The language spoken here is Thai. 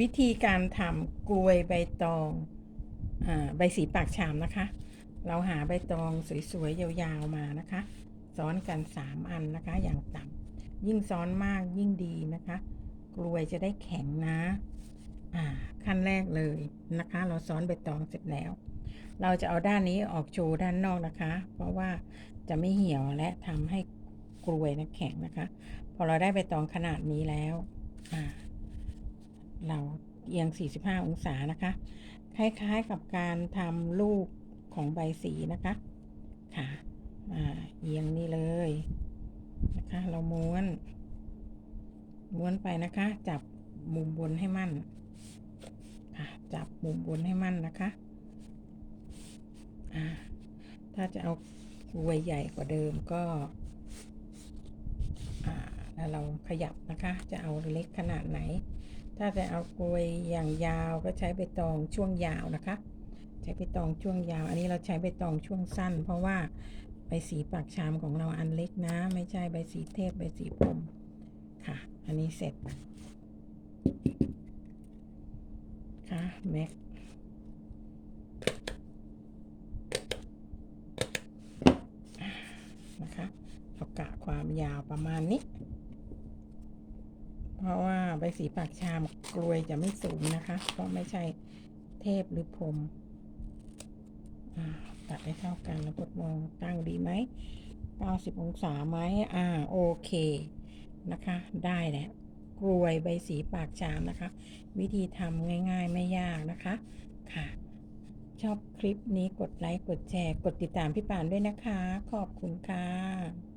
วิธีการทำกลวยใบตองอาใบสีปากชามนะคะ เราหาใบตองสวยๆ ยาวๆมานะคะ ซ้อนกัน 3 อันนะคะ อย่างต่ำยิ่งซ้อนมากยิ่งดีนะคะ กลวยจะได้แข็งนะอ่าขั้นแรกเลยนะคะ เราซ้อนใบตองเสร็จแล้ว เราจะเอาด้านนี้ออกโชว์ด้านนอกนะคะ เพราะว่าจะไม่เหี่ยวและทำให้กลวยนะแข็งนะคะ พอเราได้ใบตองขนาดนี้แล้วอ่า เราเอียง 45 องศานะคะ คล้ายๆกับการทำลูกของใบสีนะคะ ค่ะเอียงนี่เลยนะคะ เราม้วน ม้วนไปนะคะ จับมุมบนให้มั่นค่ะจับมุมบนให้มั่นนะคะถ้าจะเอากลวยใหญ่กว่าเดิมก็ เราขยับนะคะ จะเอาเล็กขนาดไหน ถ้าจะเอากลวยอย่างยาวก็ใช้ใบตองช่วงยาวนะคะ ใช้ใบตองช่วงยาว อันนี้เราใช้ใบตองช่วงสั้น เพราะว่าใบสีปากชามของเราอันเล็กนะ ไม่ใช่ใบสีเทพใบสีพรมค่ะ อันนี้เสร็จค่ะแม็กนะคะเรากะความยาวประมาณนี้ เพราะว่าใบสีปากชามกลวยจะไม่สูงนะคะ เพราะไม่ใช่เทพหรือพรมตัดให้เท่ากันแล้วกดมองตั้งดีไหม90 องศาไหมอ่า โอเค นะคะ ได้แหล้วกลวยใบสีปากชามนะคะ วิธีทำง่าย ๆ ไม่ยากนะคะ ค่ะ ชอบคลิปนี้กดไลค์ กดแชร์ กดติดตามพี่ปานด้วยนะคะ ขอบคุณค่ะ